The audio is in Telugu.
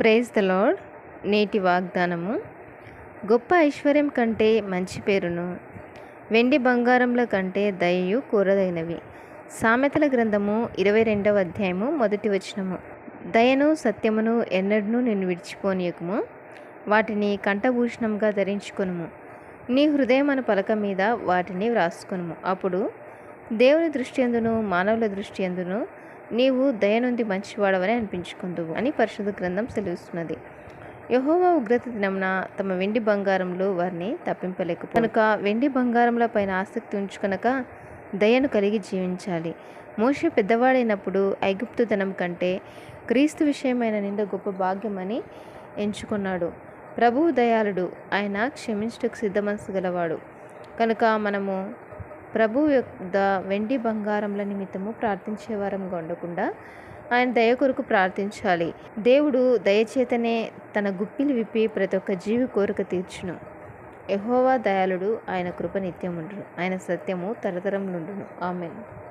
ప్రైజ్ ద లాడ్ నేటి వాగ్దానము గొప్ప ఐశ్వర్యం కంటే మంచి పేరును వెండి బంగారముల కంటే దయయు కూరదైనవి సామెతల గ్రంథము ఇరవై రెండవ అధ్యాయము మొదటి వచనము. దయను సత్యమును ఎన్నడూ నిన్ను విడిచిపోనీయకుము వాటిని కంఠభూషణంగా ధరించుకొనుము. నీ హృదయమను పలక మీద వాటిని వ్రాసుకొనుము. అప్పుడు దేవుని దృష్టి ఎందును మానవుల దృష్టి ఎందును నీవు దయనుంది మంచివాడవని అనిపించుకుందువు అని పరిశుద్ధ గ్రంథం తెలుస్తున్నది యహోవా ఉగ్రత దినమున తమ వెండి బంగారంలో వారిని తప్పింపలేక కనుక వెండి బంగారంల పైన ఆసక్తి ఉంచుకొనక దయను కలిగి జీవించాలి. మోషే పెద్దవాడైనప్పుడు ఐగుప్తు ధనం కంటే క్రీస్తు విషయమైన నింద గొప్ప భాగ్యమని ఎంచుకున్నాడు. ప్రభువు దయాళుడు ఆయన క్షమించటకు సిద్ధ మనసు గలవాడు. కనుక మనము ప్రభు యొక్క వెండి బంగారముల నిమిత్తము ప్రార్థించే వారంగా ఉండకుండా ఆయన దయ కొరకు ప్రార్థించాలి. దేవుడు దయచేతనే తన గుప్పిలు విప్పి ప్రతి ఒక్క జీవి కోరిక తీర్చును. యహోవా దయాళుడు ఆయన కృప నిత్యముండును. ఆయన సత్యము తరతరం నుండును ఆమెను.